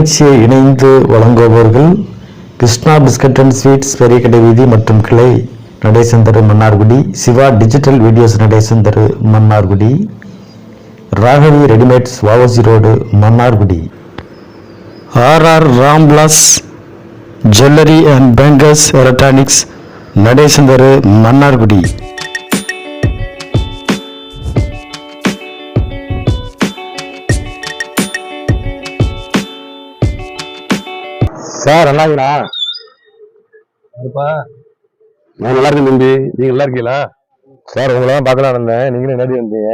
நிகழ்ச்சியை இணைந்து வழங்குபவர்கள் Krishna biscuit and sweets Periyakadai வீதி மற்றும் கிளை நடேசன் தெரு மன்னார்குடி சிவா டிஜிட்டல் வீடியோஸ் நடேசன் தெரு மன்னார்குடி ராகவி ரெடிமேட்ஸ் வாவசி road Mannargudi. RR ராம்லாஸ் jewellery and bankers electronics Nadesan தெரு மன்னார்குடி. சார் நல்லா இருப்பா நான் நல்லா இருக்கேன் தம்பி. நீங்க நல்லா இருக்கீங்களா சார் உங்களை தான் பார்க்கலாம் இருந்தேன். நீங்களும் என்னடி வந்தீங்க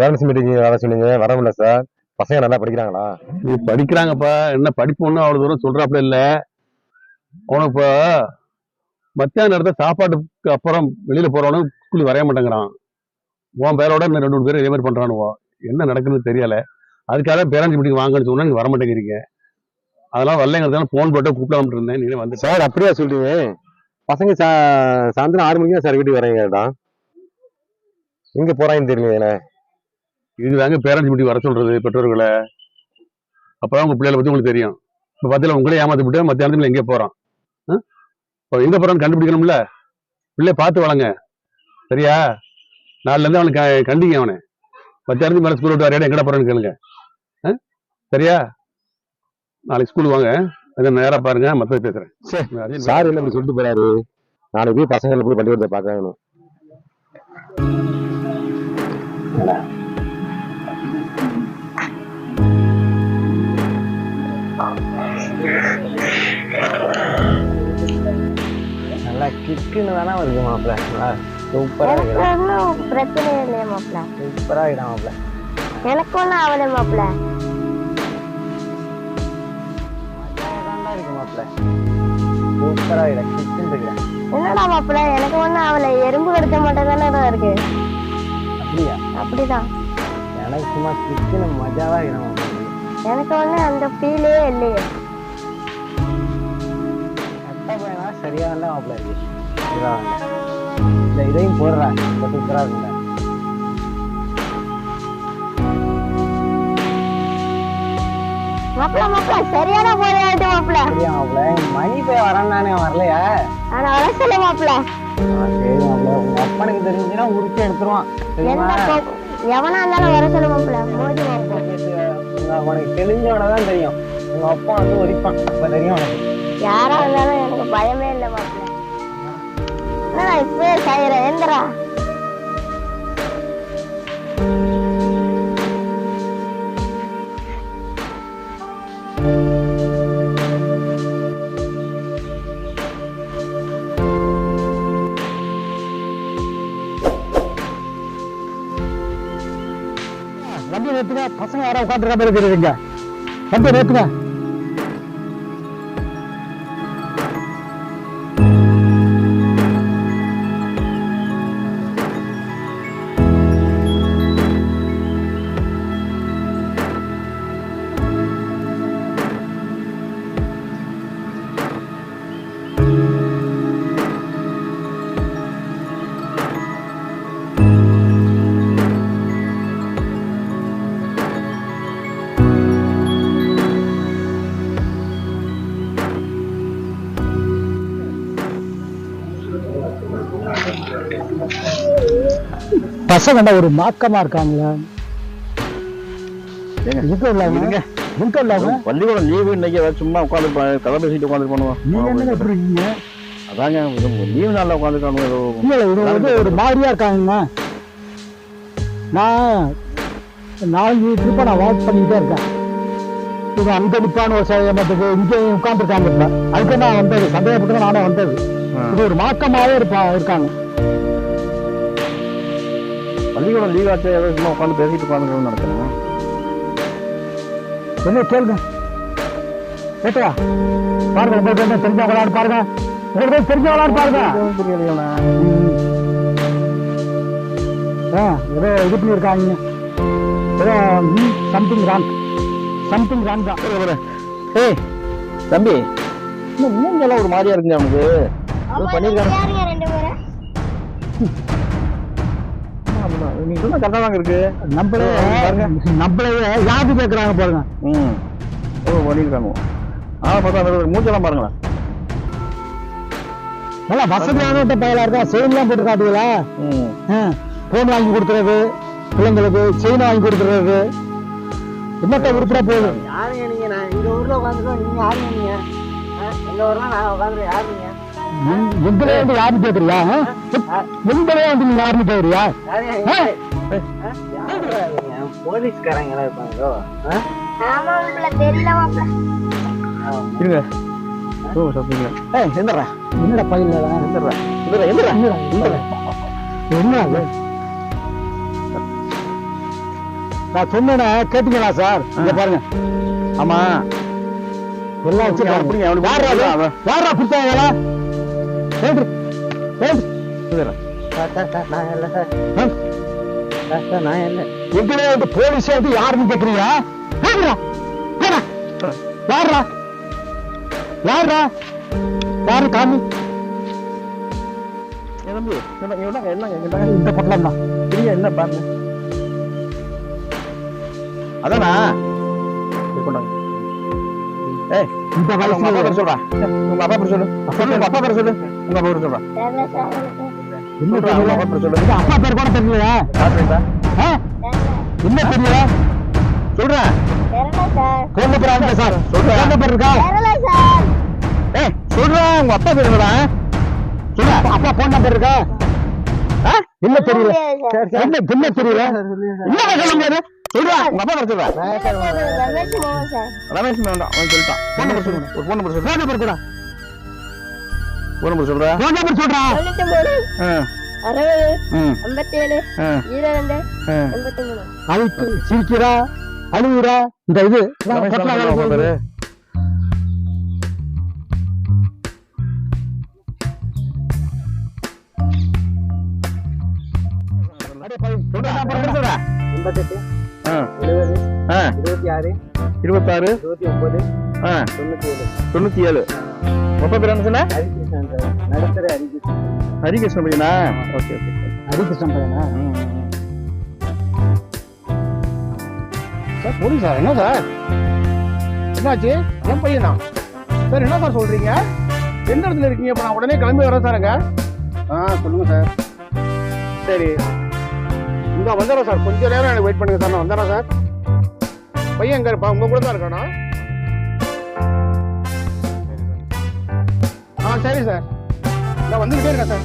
பேரண்ட்ஸ் மீட்டிங் வர சொன்னீங்க. வர முடியல சார். பசங்க நல்லா படிக்கிறாங்களா? நீ படிக்கிறாங்கப்பா. என்ன படிப்பு ஒன்றும் அவ்வளோ தூரம் சொல்றாப்புல இல்ல. அவனுக்கு இப்போ மத்தியான நேரத்தில் சாப்பாட்டுக்கு அப்புறம் வெளியில போறவனும் ஸ்கூலுக்கு வரைய மாட்டேங்கிறான். உன் பேரோட இன்னும் ரெண்டு மூணு பேர் இதே மாதிரி பண்றானுவோ. என்ன நடக்குதுன்னு தெரியல. அதுக்காக பேரண்ட்ஸ் மீட்டிங் வாங்கன்னு சொன்னா நீங்க வர மாட்டேங்கிறீங்க அதெல்லாம் வரலைங்கிறதால ஃபோன் போட்டு கூப்பிடாமட்டு இருந்தேன் நீங்களே வந்து சார் அப்படியா சொல்றீங்க? பசங்க சா சாயந்தரம் ஆறு மணிக்கு தான் சார் வீட்டுக்கு வரீங்கடா எங்க போறாங்கன்னு தெரியல எனக்கு. இதுதாங்க பேரண்ட்ஸ் மீட்டிங் வர சொல்றது பெற்றோர்களை. அப்பதான் உங்க பிள்ளைகளை பத்தி உங்களுக்கு தெரியும். இப்போ பார்த்தீங்களா உங்களே ஏமாத்தி விட்டு மத்தியானத்துல எங்கே போறான்? இப்போ எங்க போறான்னு கண்டுபிடிக்கணும்ல? பிள்ளைய பார்த்து வளங்க. சரியா? நாலுல இருந்து அவனுக்கு கண்டிங்க அவனை. மத்தியானத்துக்கு மேலே ஸ்கூல் விட்டு வரையாட எங்கடா போறான்னு கேளுங்க? சரியா? நாளைக்கு ஸ்கூல் வாங்க. அதை நேரா பாருங்க மற்ற பேசுறேன். சரி. சார் என்ன சொல்லிட்டு போறாரு. நாளைக்கு போய் பசங்களை போய் பள்ளிக்கூடத்தை பார்க்கணும். நல்லா கிக்குன்னு தானே வருது மாப்பிள்ள நல்லா சூப்பரா பிரச்சனை இல்லையே மாப்பிள்ள சூப்பரா இருக்கிறான் மாப்பிள்ள எனக்கு ஒன்றும் ஆகலை மாப்பிள்ள மாப்பிள்ள சூப்பரா கிக்குன்னு இருக்கிறேன் என்னடா மாப்பிள்ள எனக்கு ஒன்றும் ஆகலை. எறும்பு கடிச்ச மட்டும் தானே இருக்கு. அப்படியா? அப்படிதான். எனக்கு சும்மா கிக்குன்னு மஜாவா மாப்பிள்ள எனக்கு ஒன்றும் அந்த ஃபீலே இல்லையே. கட்ட பையனா சரியா தான் மாப்பிள்ள இருக்கு இதையும் போடுறா. இந்த சூப்பரா இருக்குல்ல மாப்பிள்ள மாப்பிள்ள சரியான போதையாட்டு மாப்பிள்ள சரியா மாப்பிள்ள மணி போய் வரான் வரலையா? ஆனா வர சொல்ல மாப்பிள்ள ஆ, சரி மாப்பிள்ள உங்க அப்பனுக்கு தெரிஞ்சுன்னா உரிச்சு எடுத்துருவான். எவனா இருந்தாலும் வர சொல்ல மாப்பிள்ள மோதி உனக்கு தெரிஞ்சவன தான் தெரியும். உங்க அப்பா வந்து ஒரிப்பான் அப்ப தெரியும் உனக்கு. யாரா இருந்தாலும் எனக்கு பயமே இல்லை மாப்பிள்ள என்னடா இப்பவே செய்யற எந்திரா. பசங்க யாரோ வந்து மாதிரி பசங்க ஒரு மாக்கமா இருக்காங்களா. எங்க உள்ளவங்க எங்க உள்ளவங்க பள்ளிக்கூடம் லீவு இன்னைக்கு சும்மா உட்காந்து கதை பேசிட்டு உட்காந்து பண்ணுவோம் நீங்க என்ன எப்படி இருக்கீங்க அதாங்க லீவு நாளில் உட்காந்துருக்காங்க ஏதோ. இல்ல இது வந்து ஒரு மாதிரியா இருக்காங்க. நான் நாலஞ்சு ட்ரிப்பா நான் வாக் பண்ணிக்கிட்டே இருக்கேன். இது அங்க நிப்பான ஒரு சமயத்துக்கு இங்கே உட்காந்துருக்காங்க அதுக்கு நான் வந்தது. சந்தேகப்பட்டு நானே வந்தது. இது ஒரு மாக்கமாவே இருப்பா இருக்காங்க. பள்ளிக்கூடம் லீவ் ஆச்சு ஏதோ சும்மா உட்காந்து பேசிட்டு உட்காந்துருக்கோம்னு நடக்கிறேன் என்ன கேளுங்க. கேட்டா? பாருங்க உங்களுக்கு என்ன? தெரிஞ்சவங்களான்னு பாருங்க. உங்களுக்கு தெரிஞ்சவங்களான்னு பாருங்க. புரியலையா ஆ ஏதோ இது பண்ணியிருக்காங்க. ஏதோ சம்திங் ராங் சம்திங் ராங் தான். ஏய் தம்பி இன்னும் மூஞ்செல்லாம் ஒரு மாதிரியா இருக்குங்க அவனுக்கு. பண்ணியிருக்காங்க யாருங்க ரெண்டு பேரும் நீ சொன்ன கரெக்டாக தாங்க இருக்கு. நம்மளே. நம்மளே யாரு கேட்கறாங்க பாருங்க. ம். ஓ பண்ணியிருக்காங்க. ஆ பார்த்தா அந்த மூஞ்செல்லாம் பாருங்களேன். நல்லா வசதியான பயலா இருக்கா? செயின்லாம் போட்டு காட்டுவீங்களா ம். போன் வாங்கி கொடுத்துறது பிள்ளைங்களுக்கு செயின் வாங்கி கொடுத்துறது என்னத்த உருப்படா போகுது? யாருங்க நீங்க? நான் இந்த ஊர்ல உட்காந்துருக்கோம். நீங்க யாருங்க நீங்க? எங்க ஊர்ல நான் உட்காந்துருக்கேன். யாருங்க எங்க- எங்களே வந்து யாருன்னு கேக்குறியா? ஆ? எங்களே வந்து நீ யாருன்னு கேக்குறியா? நீங்க? போலீஸ்காரங்க எல்லாம் இருப்பாங்களோ இருங்க. ஓ சொல்றீங்க ஏய் எந்திரா என்னடா பையன் எந்திரா எந்திரா எந்திரா என்ன அது? நான் சொன்னேனே கேட்டீங்களா சார்? இங்க பாருங்க. ஆமா. எல்லாம் அது? அவன். யாரா கொடுத்தாங்களா எங்களே வந்து போலீஸ் வந்து யாருன்னு? போடா. யாருடா யாருடா யாரு காமி. இந்த பொட்டலம் தான் என்ன பாருங்க. அதானா? கொண்டாங்க ஏய் உங்க அப்பா வயசுல பேர் சொல்றா. உங்க அப்பா பேர் சொல்லு. சொல்லு உங்க அப்பா பேர் சொல்லு. உங்க அப்பா பேர் சொல்றா? அப்பா பேர் கூட? தெரியல. என்ன தெரியல? சொல்றேன் குழந்தை பேர் சார். சொல்றேன். குழந்தை பேர் இருக்கா? ஏய் சொல்றேன் உங்க அப்பா பேர் என்னடா? சொல்ல அப்பா போன் நம்பர் இருக்கா? ஆ? என்ன தெரியல. என்ன என்ன தெரியல? என்ன சொல்ல முடியாது சொல்றா உங்க அப்பா பேர் சொல்றா. ரமேஷ் மோகன் சார்? ரமேஷ் வேண்டாம் அவன் சொல்லிட்டான். போன் நம்பர் ஒரு போன் நம்பர் சொல்லு. போன் நம்பர் கூட போன் நம்பர் சொல்றா? போன் நம்பர் சொல்றான் தொண்ணூத்தி மூணு அறுபது ம் ஐம்பத்தி ஏழு ஆ. ஜீரோ ரெண்டு ஆ. எண்பத்தி மூணு அழுத்து சிரிக்கிறா அழுகுறா. இந்த இது சொல்றா சொல்றா சொல்றா. எண்பத்தெட்டு ஆ. எழுபது ஆ. இருபத்தி ஆறு இருபத்தாறு? இருபத்தி ஒன்பது ஆ. தொண்ணூத்தி ஏழு தொண்ணூத்தி ஏழு மொத்த பேர் என்ன சொன்ன? ஹரிகிருஷ்ணன் சார். நடுத்தர ஹரிகிருஷ்ணன். ஹரிகிருஷ்ண பையனா ஓகே. ஓகே ஹரிகிருஷ்ணன் பையனா சார் போலீஸா என்ன சார்? என்னாச்சு? என் பையனா? சார் என்ன சார் சொல்றீங்க? எந்த இடத்துல இருக்கீங்க? இப்போ நான் உடனே கிளம்பி வரேன் சார் அங்க. ஆ சொல்லுங்க சார். சரி. இங்க வந்துடுறேன் சார். கொஞ்ச நேரம் எனக்கு வெயிட் பண்ணுங்க சார். நான் வந்துடுறேன் சார். பையன் எங்க இருப்பா? உங்க கூட தான் இருக்கானா? ஆ சரி சார். நான் வந்துகிட்டே இருக்கேன் சார்.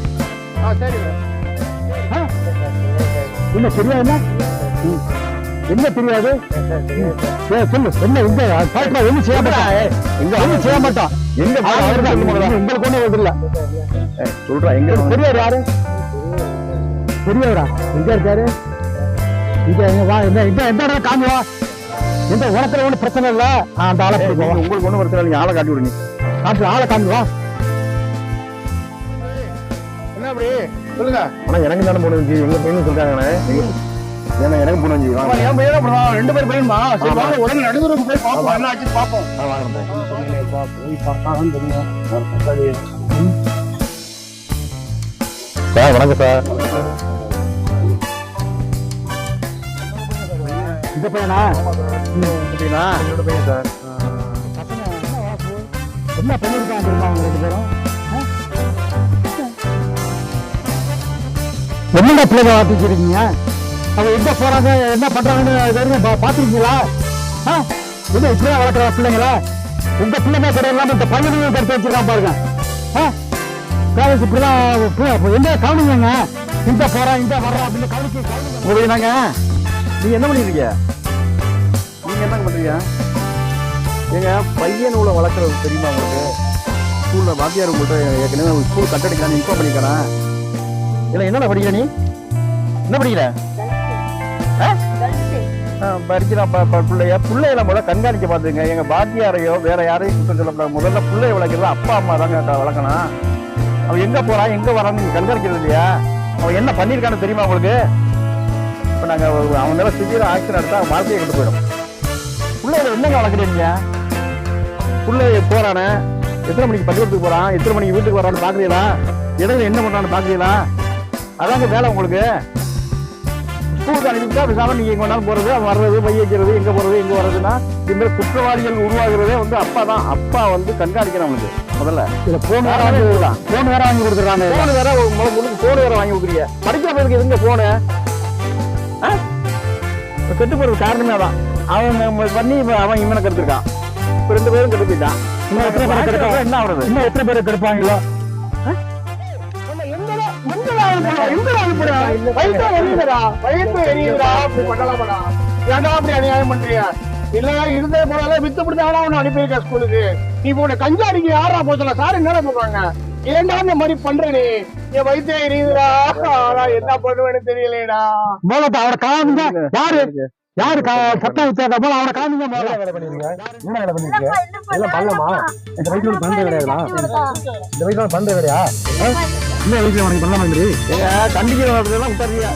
ஆ சரி சார். என்ன தெரியாது ம். என்ன தெரியாது? சொல்லு. என்ன இந்த பாய்க்கா ஒண்ணும் செய்ய மாட்டான் எங்க ஒண்ணும் செய்ய மாட்டான் எங்க. உங்களுக்கு ஒண்ணும் வருது இல்ல சொல்றா எங்க பெரியவர் யாரு? பெரியவரா எங்க இருக்காரு? இங்க இங்க வா. இந்த எந்த இடம் காமி வா. இந்த உனத்துல ஒண்ணும் பிரச்சனை இல்ல. அந்த ஆளை உங்களுக்கு ஒண்ணும் பிரச்சனை இல்லை நீங்க ஆளை காட்டி விடுங்க காட்டு ஆளை காமி வா. என்ன அப்படி? சொல்லுங்க. ஆனா எனக்கு தானே போன வந்துச்சு எங்க பையனும் சொல்றாங்கண்ணே ஏன்னா எனக்கு போன வந்துச்சு ஆமா, வாங்க என் பையன் அப்படிதான் ரெண்டு பேர் பையன்மா. சரி. வாங்க உடனே நடுவருக்கு போய் பார்ப்போம். என்ன ஆச்சு பார்ப்போம். ஆ, வாங்க சார் வணக்கம் சார். இந்த பையனா? என்னோட பையன் சார். என்ன பண்ணிருக்காங்க தெரியுமா அவங்க ரெண்டு பேரும்? என்னடா பிள்ளைங்க வாட்டிச்சிருக்கீங்க அவங்க எங்க போறாங்க? என்ன பண்றாங்கன்னு இது வரைக்கும் பா- பாத்திருக்கீங்களா ஆ? என்ன இப்படியே வளர்க்குற பிள்ளைங்களா? உங்க பிள்ளைங்க கூட இல்லாம இந்த பையனையும் கருத்து வச்சிருக்கான் பாருங்க. ஆ? பேரண்ட்ஸ் இப்படிலாம் எங்க கவனிங்க இந்த போறான் இந்த வர்றான் அப்படின்னு கவனிச்சு கவனிங்க. நீங்கள் என்ன பண்ணிருக்கீங்க? நீங்க என்ன பண்ணுறீங்க ஏங்க பையன் உள்ள வளர்க்குறது தெரியுமா உங்களுக்கு? ஸ்கூலில் வாத்தியார் உங்கள்கிட்ட ஏற்கனவே ஸ்கூல் கட்டடிக்கலாம்னு இன்ஃபார்ம் பண்ணிக்கிறேன் இல்லை என்னடா படிக்கிற நீ? என்ன படிக்கிற? ஆ, படிக்கிறான் ப- பிள்ளைய. பிள்ளைகளை முதல்ல கண்காணிக்க பார்த்துங்க எங்க பாத்தியாரையோ வேற யாரையும் குற்றம் சொல்லக்கூடாது முதல்ல பிள்ளைய வளர்க்கறது அப்பா அம்மா தாங்க வளர்க்கணும். அவன் எங்க போறான் எங்க வரான்னு நீங்க கண்காணிக்கிறது இல்லையா? அவன் என்ன பண்ணியிருக்கான்னு தெரியுமா உங்களுக்கு? இப்போ நாங்க ஒரு- அவன் மேல சிவியர் ஆக்ஷன் எடுத்தா அவன் வாழ்க்கையை கொண்டு போயிடும். பிள்ளைகளை என்னங்க வளர்க்குறீங்க? பிள்ளை போறானே. எத்தனை மணிக்கு பள்ளிக்கூடத்துக்கு போறான்? எத்தனை மணிக்கு வீட்டுக்கு வரான்னு பாக்குறீங்களா? இடையில என்ன பண்றான்னு பாக்குறீங்களா? அதாங்க வேலை உங்களுக்கு. ஸ்கூலுக்கு அனுப்பிட்டா பேசாம நீங்க எங்க வேணாலும் போறது அவன் வர்றது பை வைக்கிறது எங்க போறது எங்க வர்றதுன்னா இந்த மாதிரி குற்றவாளிகள் உருவாகிறதே வந்து அப்பா தான். அப்பா வந்து கண்காணிக்கணும் அவனுக்கு முதல்ல. இதுல போன் வேற வாங்கி இதுதான் போன் வேற வாங்கி கொடுத்துறாங்க போன் வேற ஒரு முழு முழு போன் வேற வாங்கி கொடுக்குறீங்க. படிக்கிற பையனுக்கு எதுங்க போனு கெட்டு போறது காரணமே தான் அவன் நம்ம பண்ணி அவன் இவனை கெடுத்துருக்கான். இப்ப ரெண்டு பேரும் கெட்டு போயிட்டான் இன்னும் எத்தனை பேர் கெடுப்பாங்க என்ன ஆகுறது? இன்னும் எத்தனை பேர் கெடுப்பாங்களோ? அநியாயம் பண்றியா இல்ல இருந்தே போனாலே வித்து பிடிச்சாடா உன்னை அனுப்பியிருக்க ஸ்கூலுக்கு நீ போன கஞ்சா அடிக்க யாரா போச்சல சார் என்ன சொல்றாங்க? ஏன்டா இந்த மாதிரி பண்ற நீ? என் வயிற்று எரியுதுடா. ஆனா என்ன பண்ணுவேன்னு தெரியலடா. மூலத்தை அவரை காமிங்க யாரு? யாரு சட்டம் வச்சாக்க போல அவரை காமிங்க முதல்ல வேலை பண்ணிருக்கீங்க? என்ன வேலை பண்ணிருக்கீங்க? எல்லாம் பண்ணலாமா? இந்த ஒன்று பண்றது கிடையாதுலாம் இந்த வயசுல பண்றது கிடையா? இந்த வயசுல உனக்கு பண்ண மாதிரி? கண்டிக்கிற எல்லாம் விட்டாரியா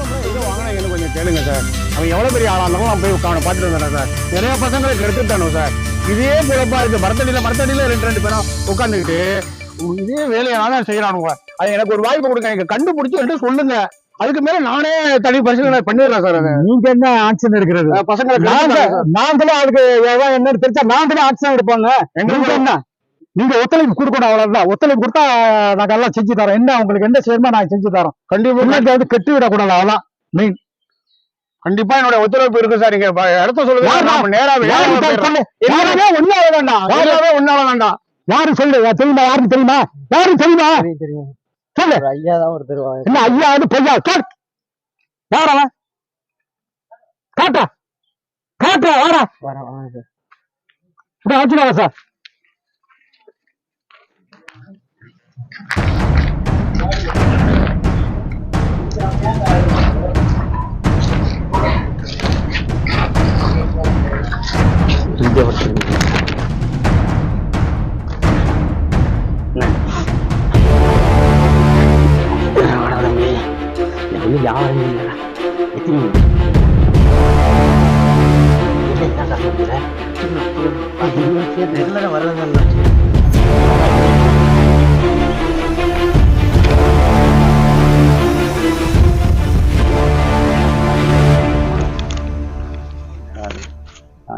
வாங்கினா எனக்கு கொஞ்சம் கேளுங்க சார். அவன் எவ்வளவு பெரிய ஆளா இருந்தாலும் நான் போய் அவனை பார்த்துட்டு வந்துடுறேன் சார். நிறைய பசங்களை கெடுத்துட்டானோ சார். இதே போலப்பா இந்த மரத்தடியில மரத்தடியில ரெண்டு ரெண்டு பேரும் உட்காந்துக்கிட்டு இதே வேலையை நான் செய்யறானுங்க அது எனக்கு ஒரு வாய்ப்பு கொடுங்க. எனக்கு கண்டுபிடிச்சு என்கிட்ட சொல்லுங்க. அதுக்கு மேல நானே தனி பரிசீலனை பண்ணிடுறேன் சார் நீங்க என்ன ஆக்ஷன் எடுக்கிறது பசங்களை. நாங்களும் அதுக்கு என்னன்னு தெரிஞ்சா நாங்களும் ஆக்ஷன் எடுப்பாங்க எங்களுக்கு என்ன? நீங்க ஒத்துழைப்பு கொடுக்கணும் அவ்வளவுதான். ஒத்துழைப்பு கொடுத்தா நாங்க எல்லாம் செஞ்சு தரோம் என்ன உங்களுக்கு என்ன செய்யணுமோ நாங்க செஞ்சு தரோம் கண்டிப்பா. வந்து கெட்டு விடக்கூடாது அவ்வளவுதான். கண்டிப்பா என்னோட ஒத்துழைப்பு இருக்கு சார். நீங்க இடத்த சொல்லுங்க. யார் நாம நேரா யாரு வேலையை சார் போயிடுறோம். சொல்லு? எல்லாமே ஒன்னால வேண்டாம்? எல்லாமே ஒன்னால வேண்டாம். யாரு சொல்லு தெரியுமா? யாரும் தெரியுமா? யாரும் தெரியுமா? சொல்லு. ஒரு ஐயா தான் ஒருத்தர் வாங்க என்ன ஐயா அது பொய்யா? சொல். யார் அவன்? காட்டா. காட்டா வாடா. வரேன் வாங்க சார். இப்படி வச்சுக்காங்க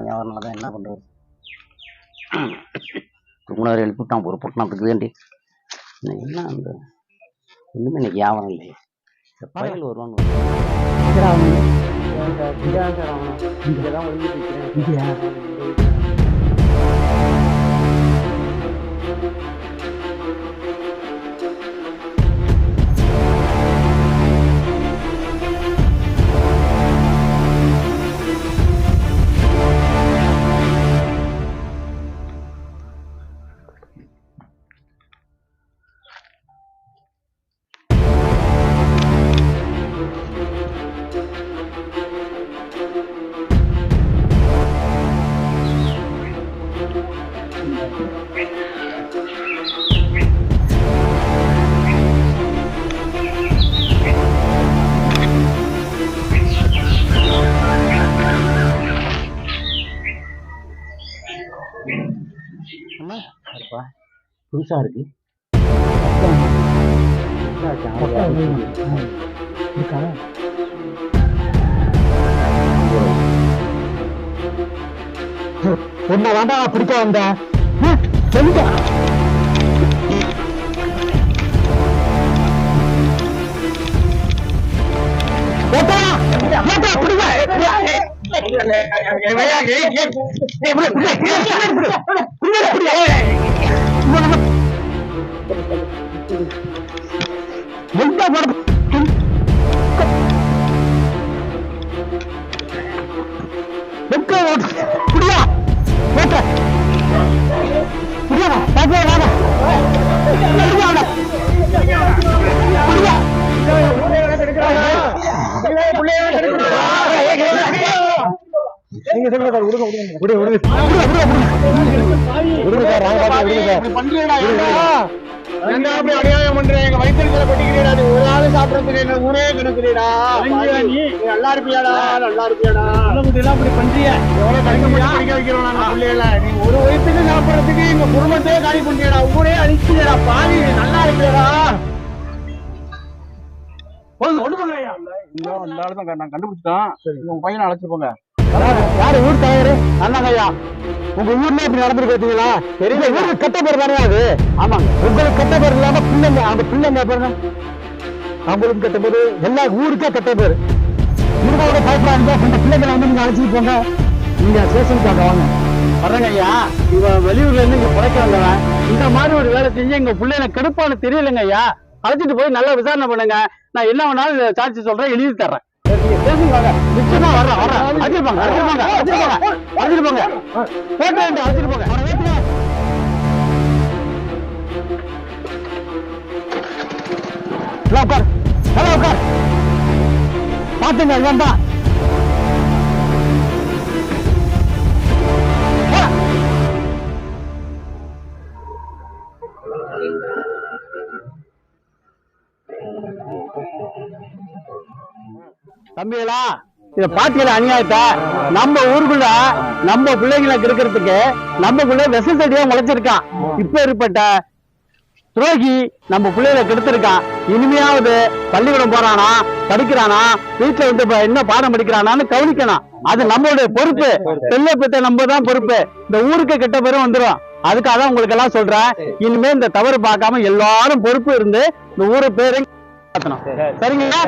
ஞாபகம் தான் என்ன பண்ணுறது முன்னாடி எழுப்பிட்டான் ஒரு பொட்டணத்துக்கு வேண்டி இன்னைக்கு என்ன அந்த ஒண்ணுமே இன்னைக்கு வியாபாரம் இல்லையே. இந்த பயல் வருவான்னு இங்கதான் ஒழுங்கிட்டு இருக்கிறேன் இருப்பா புதுசா இருக்கு உன்னை வேண்டாம் பிடிக்க வந்தேன் ஹம், சொல்லுங்க ஏப்பா, கண்டுபிடிக்க அநியாயம் பண்ற எங்க வயிற்றுல கொட்டிக்கிறீடா நீ ஒரு ஆளு சாப்பிடறதுக்கு என்ன ஊரே கிடக்குறீடா நீ. நல்லா இருப்பியாடா நல்லா இருப்பியாடா? அப்படி பண்றிய. எவ்வளவு கஷ்டப்பட்டு படிக்க வைக்கிறோம் நாங்க பிள்ளைகள? நீ ஒரு வயிற்றுக்கு சாப்பிடறதுக்கு எங்க குடும்பத்தையே காலி பண்ணியடா ஊரே அழிச்சியடா பாவி நல்லா இருப்பியாடா? ஒண்ணு பண்ணலையா நான் உங்க பையனை அழைச்சிட்டு போங்க. யாரு ஊர் தலைவர்? அண்ணாங்கய்யா. உங்க ஊர்ல இப்படி நடந்துருக்கு பார்த்தீங்களா? தெரியல ஊருக்கு கெட்ட பேர் தானே அது? ஆமாங்க. உங்களுக்கு கெட்ட பேர் இல்லாம பிள்ளைங்க அந்த பிள்ளைங்க பாருங்க. அவங்களுக்கு கெட்ட பேர் எல்லா ஊருக்கே கெட்ட பேர். இருபது பயப்படாங்க அந்த பிள்ளைங்களை வந்து நீங்க அழைச்சிட்டு போங்க. நீங்க ஸ்டேஷனுக்கு அங்க வாங்க. வர்றேங்க ஐயா இவன் வெளியூர்ல இருந்து இங்க பிழைக்க வந்தவன் இந்த மாதிரி ஒரு வேலை செஞ்சு எங்க பிள்ளைங்க கெடுப்பான்னு தெரியலங்க ஐயா அழைச்சிட்டு போய் நல்லா விசாரணை பண்ணுங்க. நான் என்ன வேணாலும் சாட்சி சொல்றேன் எழுதி தர்றேன். பேசுங்க நிச்சயமா வர்றேன் வர்றேன் அழைச்சிட்டு போங்க அழைச்சிட்டு போங்க அழைச்சிட்டு போங்க அழைச்சிட்டு போங்க போட்டோ எடுத்து அழைச்சிட்டு போங்க அவரை ஏத்துங்க. எல்லாம் உட்கார் உட்கார் பாத்துங்க இவன் தான் தம்பிகளா இத பாட்டியல அநியாயத்தை நம்ம ஊருக்குள்ள நம்ம பிள்ளைங்களுக்கு இருக்கிறதுக்கு நம்ம பிள்ளை செடியா முளைச்சிருக்கான். இப்ப ஏற்பட்ட துரோகி நம்ம பிள்ளைகளை கெடுத்திருக்கான். இனிமையாவது பள்ளிக்கூடம் போறானா படிக்கிறானா வீட்டுல வந்து என்ன பாடம் படிக்கிறானான்னு கவனிக்கணும். அது நம்மளுடைய பொறுப்பு. பெல்ல பெத்த நம்ம தான் பொறுப்பு. இந்த ஊருக்கு கெட்ட பேரும் வந்துரும். அதுக்காக தான் உங்களுக்கு எல்லாம் சொல்றேன். இனிமே இந்த தவறு பார்க்காம எல்லாரும் பொறுப்பு இருந்து இந்த ஊரை பேரை சரிங்களா?